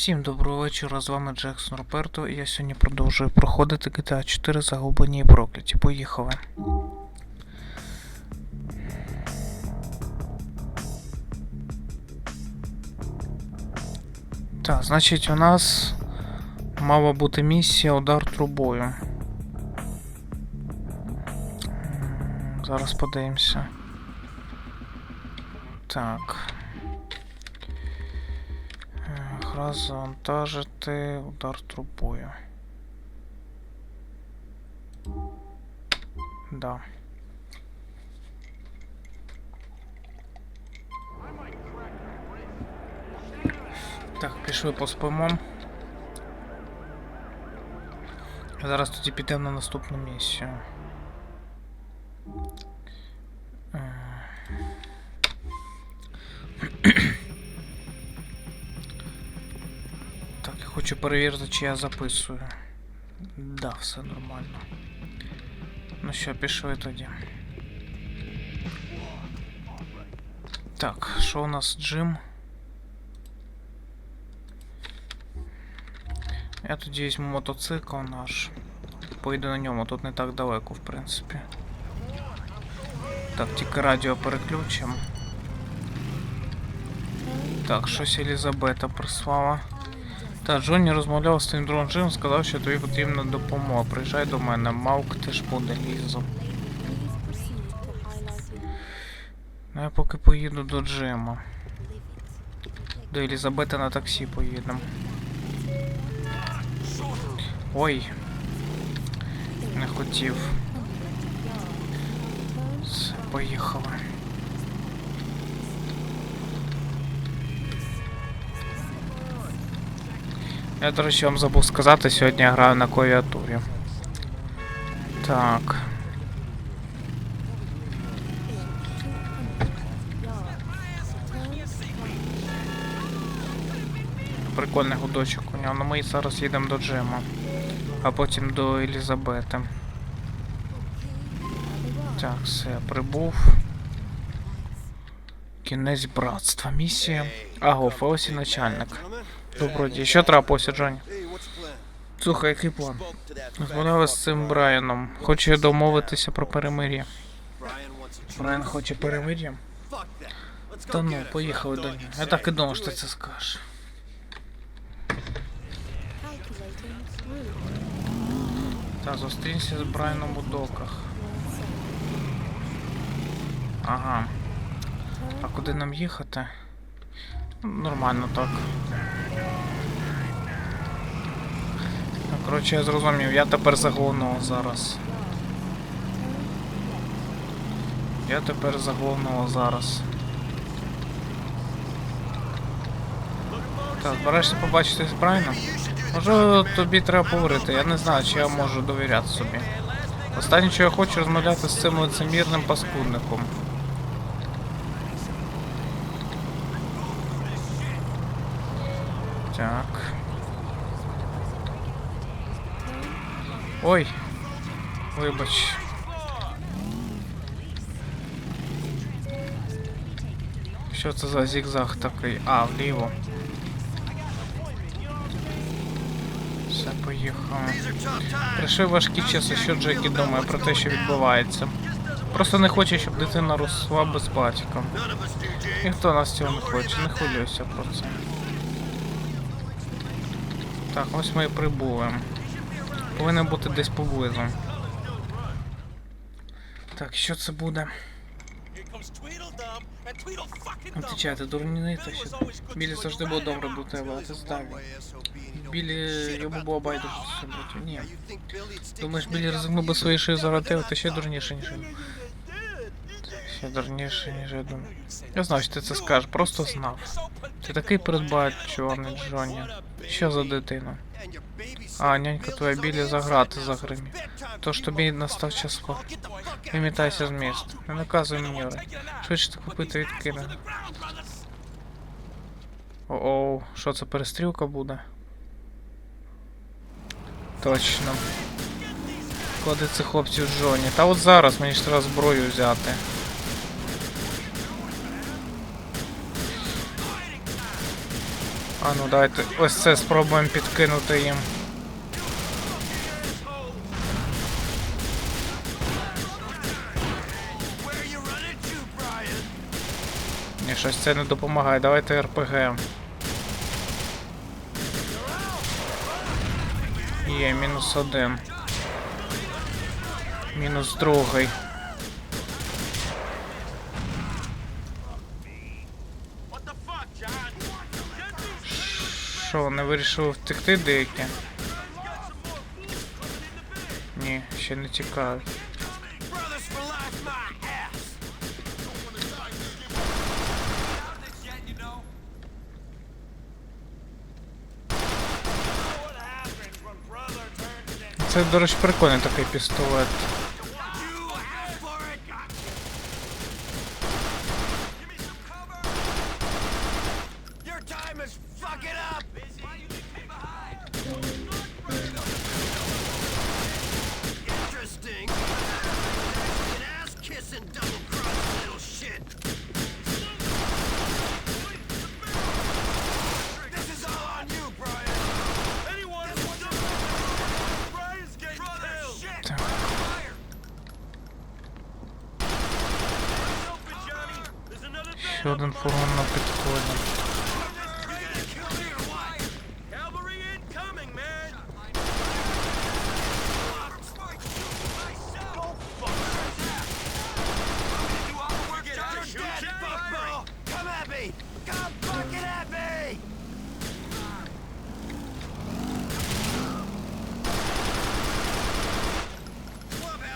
Всім доброго вечора, з вами Джексон Роберто, і я сьогодні продовжую проходити GTA 4 загублені і прокляті. Поїхали. Так, значить у нас мала бути місія удар трубою. Зараз подивимося. Так. Гра завантажити удар трубою. Да. Так, пішли поспимо. Зараз тоді підемо на наступну місію. хочу перевірити, чи я записую. Да, все нормально. Ну що, пішли тоді. Так, що у нас джим? Я тоді візьму мотоцикл наш. Поїду на ньому, тут не так далеко, в принципі. Так, тільки радіо переключимо. Так, щось Елізабета прислала. Та Джонні розмовляв з твоїм другом Джим, сказав, що тобі потрібна допомога. Приїжджай до мене, Мавк теж буде лізо. Ну я поки поїду до Джима. До Елізабети на таксі поїдемо. Ой. Не хотів. Все, поїхали. Я, до речі, вам забув сказати, сьогодні я граю на клавіатурі. Так. Прикольний гудочок у нього. Ну ми зараз їдемо до Джима. А потім до Елізабети. Так, все, прибув. Кінець братства. Місія. Аго, Феосі начальник. Доброго дня. Що трапилося, Джоні? Слухай, який план? Розмовляли з цим Брайаном. Хоче домовитися про перемир'я. Брайан хоче перемир'я? Та ну, поїхали до нього. Я так і думав, що ти це скажеш. Та, зустрінься з Брайаном у доках. Ага. А куди нам їхати? Нормально так. Коротше, я зрозумів, я тепер за головного зараз. Я тепер за головного зараз. Так, збираєшся побачитись Брайаном? Може тобі треба поговорити, я не знаю, чи я можу довіряти собі. Останнє, що я хочу розмовляти з цим лицемірним паскудником. Так. Ой. Вибач. Що це за зігзаг такий? А, вліво. Все, поїхали. Прийшли важкі часи, що Джекі думає про те, що відбувається. Просто не хоче, щоб дитина росла без батька. Ніхто нас цього не хоче, не хвилюйся про це. Так, ось ми і прибули. Повинен бути десь поблизу. Так, що це буде? Отвечай, ти то що? Білі завжди було добре до тебе, а ти здав. Білі йому було байдуже все, братю. Ні. Думаєш, Білі ризикнув би свої шиї заради тебе, ти ще дурніше, ніж він. Ще дурніше, ніж я думаю. Я знав, що ти це скажеш, просто знав. Ти такий передбачуваний, Джонні. Що за дитина? А, нянька твоя білі заграти загримі. Тож тобі настав час спати. Вимітайся з міста. Не наказуй мені, Ори. Швидше купити відкине. О-оу, що це перестрілка буде? Точно. Клади цих хлопців Джоні. Та от зараз мені ж треба зброю взяти. А ну давайте ось це спробуємо підкинути їм. Ні, щось це не допомагає. Давайте РПГ. Є, мінус один. Мінус другий. Що, не вирішили втекти деякі? Ні, ще не тікають. Це, до речі, прикольний такий пістолет. is fucking up. Why you leave me behind? Interesting. An ass kissing double cross little shit. This is all on you, Brian. Anyone who Brian's getting killed. Shit. Так. Fire. Open, Johnny. There's another Ще один фургон на підході.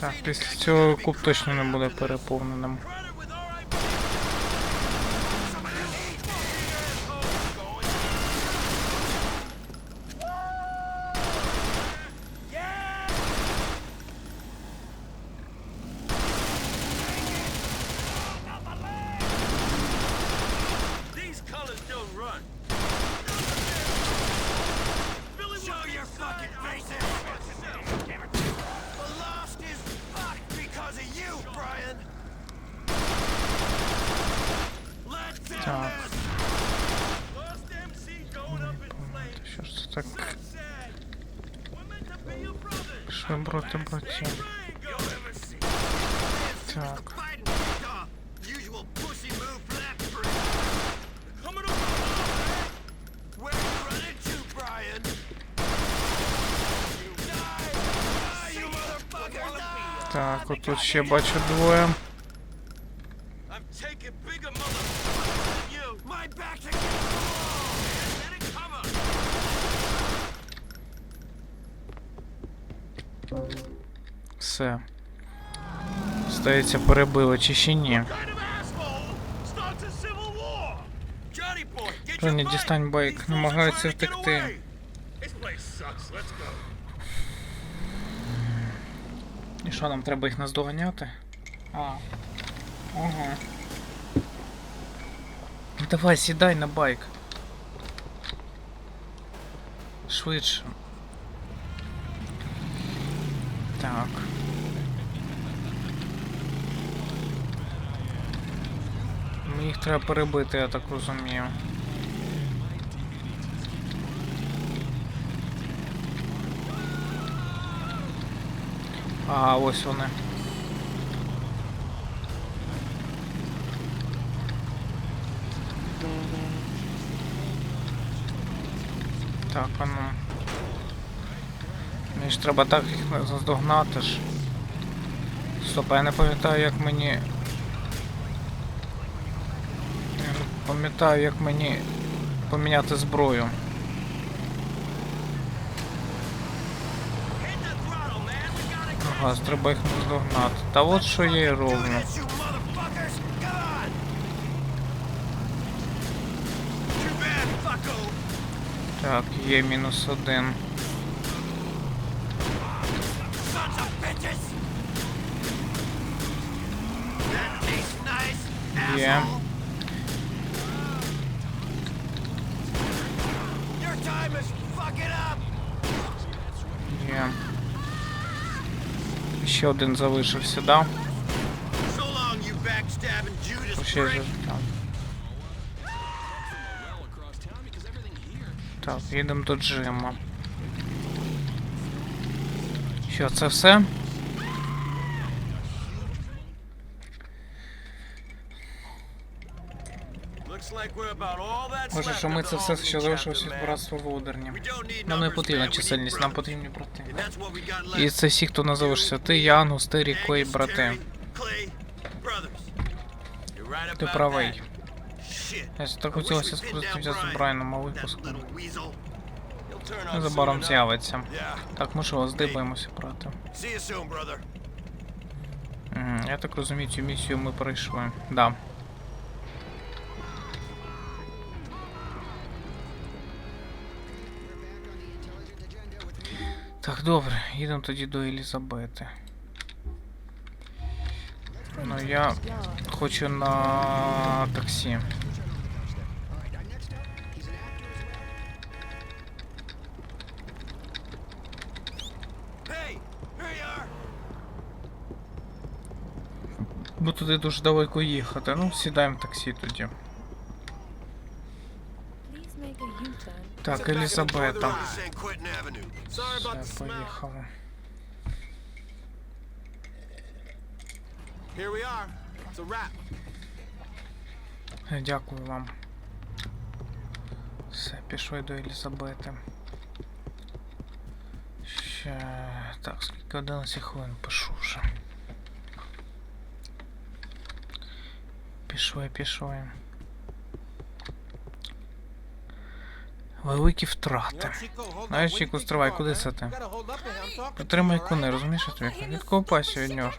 Так, після цього куб точно не буде переповненим. Так. Що ж це так? Що проти братів? Так. The wall. Get it cover. Все. Здається, перебили чи ще ні. Kind of asshole starts a І що, нам треба їх наздоганяти? А. Ага. Давай, сідай на байк. Швидше. Так. Їх треба перебити, я так розумію. А, ось вони. Так, а ну. Мені ж треба так їх на- наздогнати ж. Стоп, я не пам'ятаю, як мені. Я не пам'ятаю, як мені поміняти зброю. Ага, треба їх наздогнати. Та от що я і роблю. Так, є мінус один. Yeah. asshole. Your time is fucking up. Є. Ще один залишився, да? Ще ж там. Так, їдемо до Джима. Що, це все? Left що ми це все, що залишилось від братства Володарні. Нам не потрібна чисельність, нам потрібні брати. І це всі, хто не. Ти, я, Ангус, Террі, Клей, брати. Ти правий. Я так хотілося спуститися з Brian, Брайаном, а випуск. Незабаром з'явиться. Так, ми що, здибаємося, брате. Я так розумію, цю місію ми пройшли. Да. Так, добре, їдемо тоді до Елізабети. Ну я хочу на таксі. Hey, here you are. Бо туди дуже далеко їхати. Ну, сідаємо в таксі тоді. Please make a U-turn. Так, Sit back in the Елізабета. Все, поїхали. Here we are. It's a wrap. Дякую вам. Все, пішли до Елізабети. Ще. Так, скільки 11 хвилин пишу вже. Пішли, пішли. Великі втрати. Знаєш, Чіку, стривай, куди це ти? Підтримай куни, розумієш, тобі? Відкопайся від нього.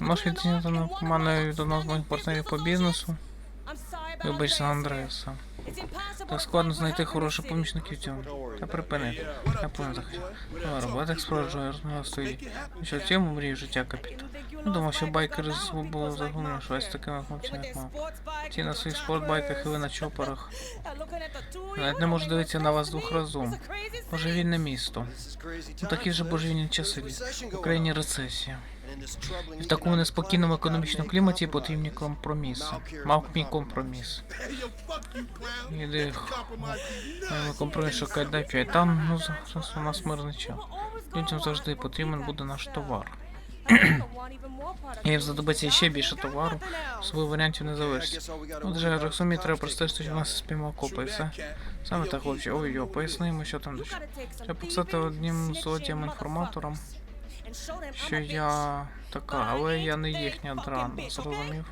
Можеш відцінити на мене від одного з моїх партнерів по бізнесу? Вибачте, Андреаса. Так складно знайти хороших помічників цьому. Та припини. Я понял захотів. Давай, робота експлоджує, розмова стоїть. Що в цьому мрії життя капітан. Я думав, що байкери з було загумно, що ось такими хлопцями як мав. Ті на своїх спортбайках і ви на чопорах. Навіть не можу дивитися на вас двох разом. Божевільне місто. Ну такі ж божевільні часи. В Україні рецесія. В такому неспокійному економічному кліматі потрібні компроміси. Мав мій компроміс. Іди, ми компроміс шукай дай п'ять. Там, ну, зараз у нас мирний час. Людям завжди потрібен буде наш товар. Як знадобиться ще більше товару, своїх варіантів не залишиться. Ну, вже треба простежити, що в нас спіймав копи, і все. Саме так, хлопці, ой йо, поясни йому, що там далі. Треба показати одним злодіям інформаторам, що я така, але я не їхня драна, зрозумів?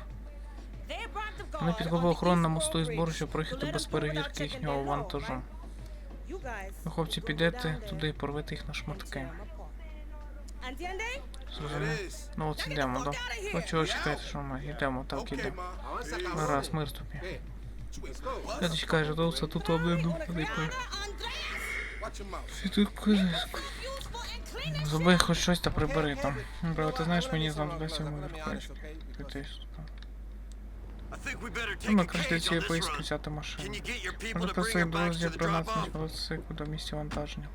Вони підкопали охорону на мосту і збору, щоб проїхати без перевірки їхнього вантажу. Ви, хлопці, підете туди і порвете їх на шматки. Зрозумів? Ну от ідемо, да? Ну чого чекаєте, що ми? Йдемо, так ідемо. Раз, мир тобі. Я чекаю, що тут тут обійду. І тут козисько. Зроби хоч щось та прибери там. Бро, ти знаєш, мені мій. I think we better Ну, ми краще цієї поїздки взяти машину. your bikes друзі to the принести drop-off? до місця вантаження.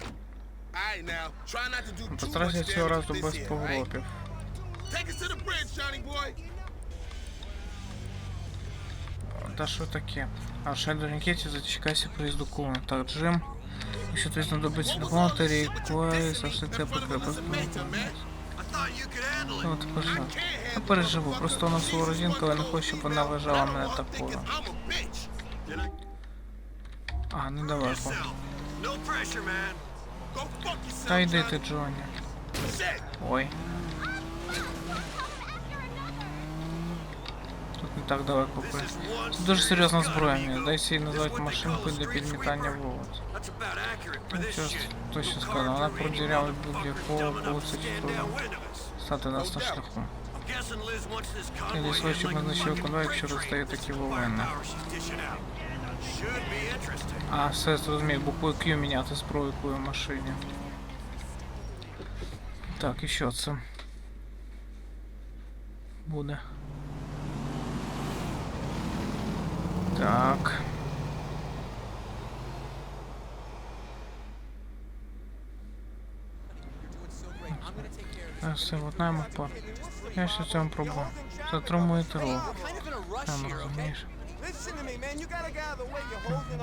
Постарайся цього разу без boy. Та що таке? А ще до ракеті зачекайся приїзду куми. Так, Джим. Якщо тобі знадобиться допомога, thought you could handle it. Ну, ти пожалуй. Я переживу, просто вона свого жінка, але не хочу, щоб вона вважала мене такою. А, недалеко. yourself. Та йди ти, Джонні. Shit. Ой. Тут не так далеко. This при- is one Це дуже серйозна serious зброя, gun. мені. Дай сій назвати машинкою для підмітання вулиць. That's about accurate for Ну, this що ж, shit. точно сказано, вона продіряла будь-якого Dumb enough to вулицю чи stand трудно downwind of us. стати нас на шляху. I'm guessing Liz wants this Ти convoy лісо, heading щоб like ми a знищили fucking конвой, freight якщо train розстає with такі the волини. firepower she's dishing out. Should be interesting. А, все зрозумів, буквою Q міняти зброю, яку в машині. Так, і що це? Буде. Так. Все, от найму пар. Я ще цьому пробую. Затримую терор. Там розумієш.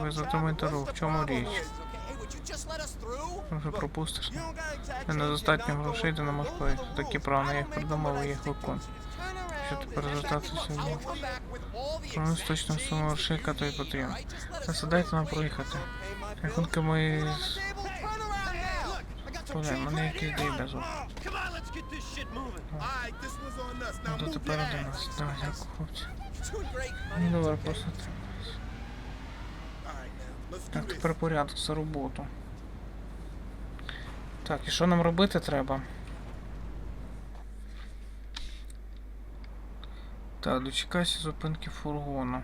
Ви затримуєте рух. В чому річ? Вже пропустиш. Недостатньо You're not грошей, ти не можеш поїхати. Такі rules. я їх придумав, і їх turn Що тепер and звертатися Про exact точно let Та us сідайте through. нам проїхати. Рахунки now. Подай, мене якийсь день без Come on, let's get this shit moving. All right, this one's on us. Now Ну, то тепер до нас. Так, дякую, хлопці. Ну, добре, просто так. Тепер порядок за роботу. Так, і що нам робити треба? Так, дочекайся зупинки фургону.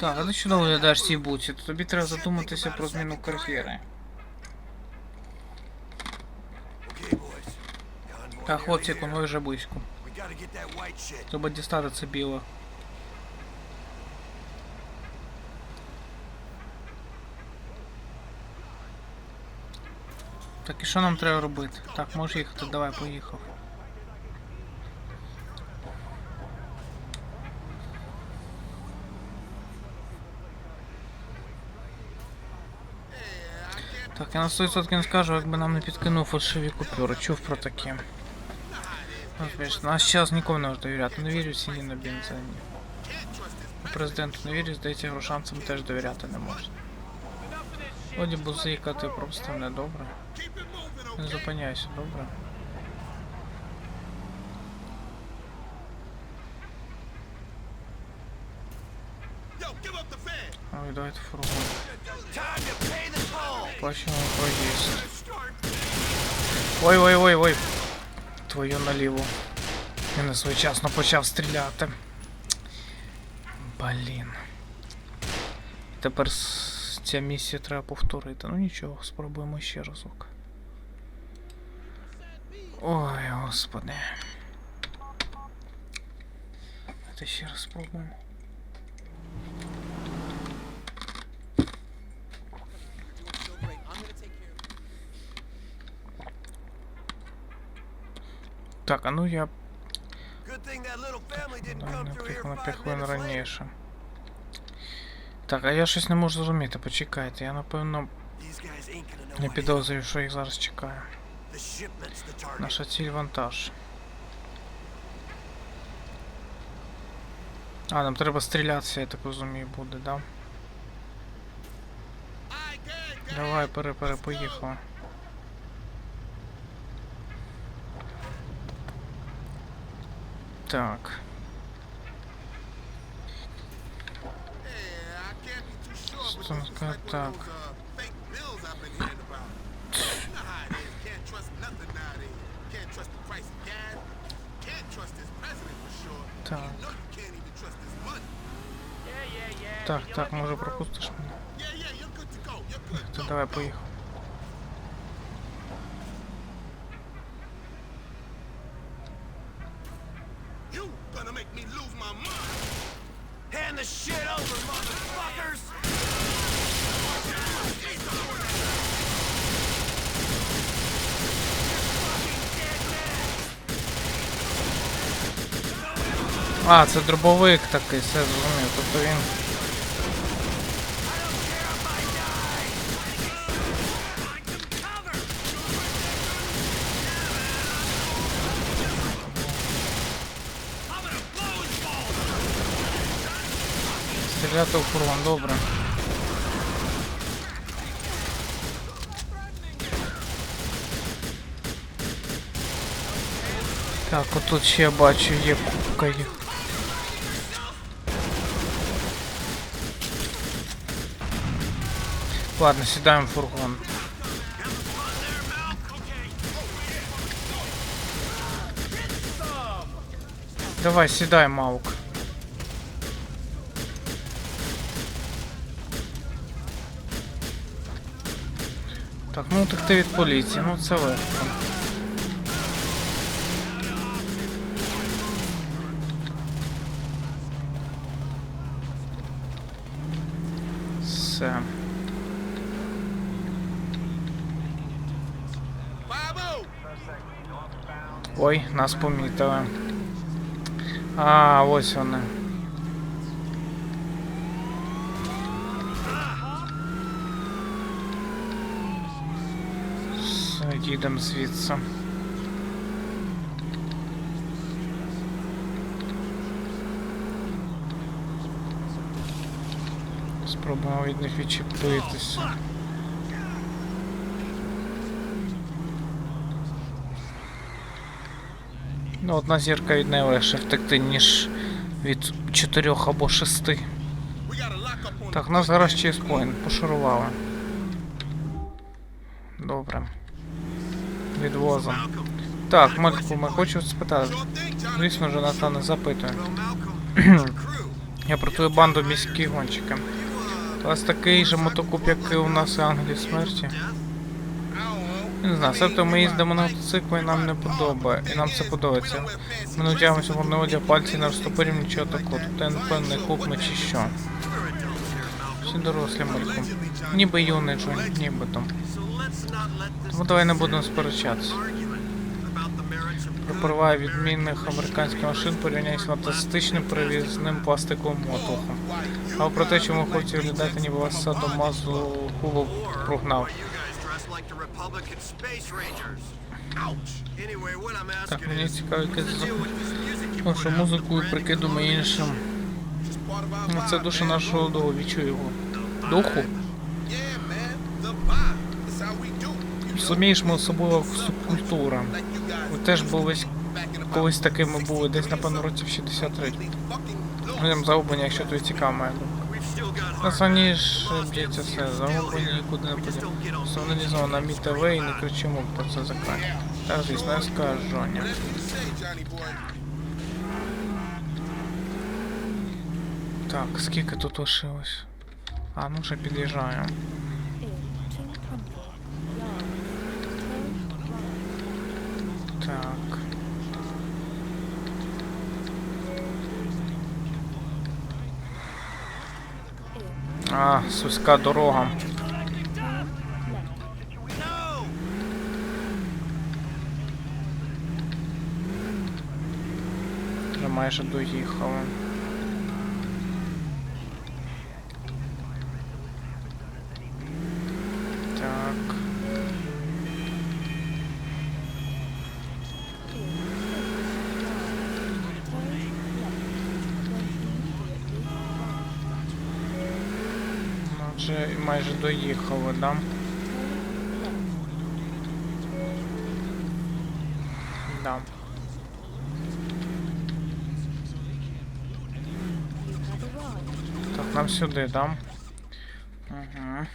Так, а ти чудово виглядаєш цій буці, то тобі треба задуматися про зміну кар'єри. Так, хлопці, конвой вже близько. Треба дістати це біле. Так, і що нам треба робити? Так, можеш їхати, давай, поїхав. Так, я на 100% не скажу, якби нам не підкинув фальшиві купюри. Чув про таке. Ну, знаєш, наш час нікому не можна довіряти. Не вірю ціні на бензині. Президенту не вірю, здається, грошанцям теж довіряти не можна. Годі бузикати просто недобре. Keep it moving, Не okay? зупиняйся, добре? Yo, give up the fan. Ой, давайте фургон. Time to pay the toll. Плачемо проїзд. Start. Ой, ой, ой, ой. Твою наліву. Я не своєчасно почав стріляти. Блін. Тепер ця місія треба повторити. Ну нічого, спробуємо ще разок. Ой, господи. Давайте ще раз спробуємо. Так, а ну я приїхав на 5 хвилин раніше. Так, а я щось не можу зрозуміти, почекайте. Я напевно не підозрюю, що їх зараз чекає. Наша ціль вантаж. А, нам треба стрілятися, я так розумію, буде, да? Давай, пере, пере, поїхали. Так. Trust this money. Так, так, може пропустиш мене? Yeah, yeah, you're А, це дробовик такий, все зрозумів. Тобто він. Стріляти у фургон, добре. Так, отут ще бачу, є купка їх. Ладно, сідаємо в фургон. Давай, сідай, Маук. Так, ну так ти від поліції, ну це легко. Все. Ой, нас помітили. А, ось вони. Їдемо звідси. Спробуємо від них відчепитися. Ну, одна зірка від неї легше втекти, ніж від чотирьох або шести. Так, нас зараз чейспоінт, пошарували. Добре. Відвозом. Так, Малькоме, хочу спитати. Звісно ж, Натан не запитує. Я про твою банду міські гонщики. У вас такий же мотокуп, як і у нас і Англії смерті. Не знаю, себто ми їздимо на мотоциклі і нам не подобає, і нам це подобається. Ми не вдягаємося в одне пальці не розтопирюємо нічого такого. Тобто я не впевнений, куп ми чи що. Всі дорослі Мальком. Ніби Джон, ніби там. Тому давай не будемо сперечатися. Пропливає відмінних американських машин порівняно з фантастичним привізним пластиковим мотухом. А про те, чому хлопці виглядаєте, ніби вас садомазу кулу прогнав. Republican Space Rangers? Ouch. Anyway, what I'm Так, asking мені is, цікаво, яке Ну, out? музику new прикидуємо іншим. Ну, Це душа нашого духу, відчуй його. Духу? Розумієш, ми особлива субкультура. Ви теж були колись такими були, десь напевно році в 63 fucking lost. Будемо загублені, якщо тобі цікаво моя думка. We've still got На heart. самі ж б'ється все, загублені нікуди не поділи. Сигналізовано на мій ТВ і не кричимо про це за край. Так, звісно, я скажу, boy. Так, скільки тут лишилось? А, ну вже під'їжджаю. in 200 yards. Turn right. Так. А, сузька дорога. Вже майже доїхали. Так. Ну, вже майже доїхали, да? Да. Так, нам сюди, да? Угу.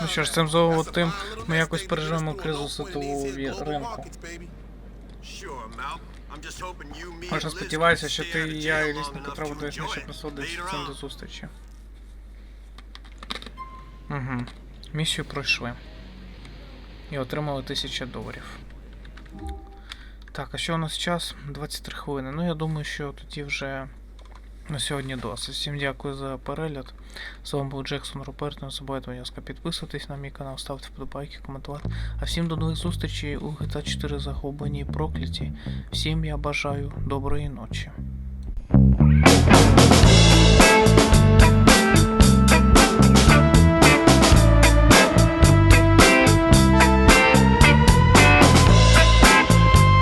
Ну що ж, цим золотим ми якось переживемо кризу світового ринку. Liz сподіваюся, що ти і я і jail Ліс long не присудити later цим до зустрічі. Угу. Місію пройшли. І отримали 1000 доларів. Так, а що у нас час? 23 хвилини. Ну, я думаю, що тоді вже на сьогодні досить. Всім дякую за перегляд. З вами був Джексон Руперт. Не забувайте, будь ласка, підписуйтесь на мій канал, ставте вподобайки, коментувати. А всім до нових зустрічей у GTA 4 загублені і прокляті. Всім я бажаю доброї ночі.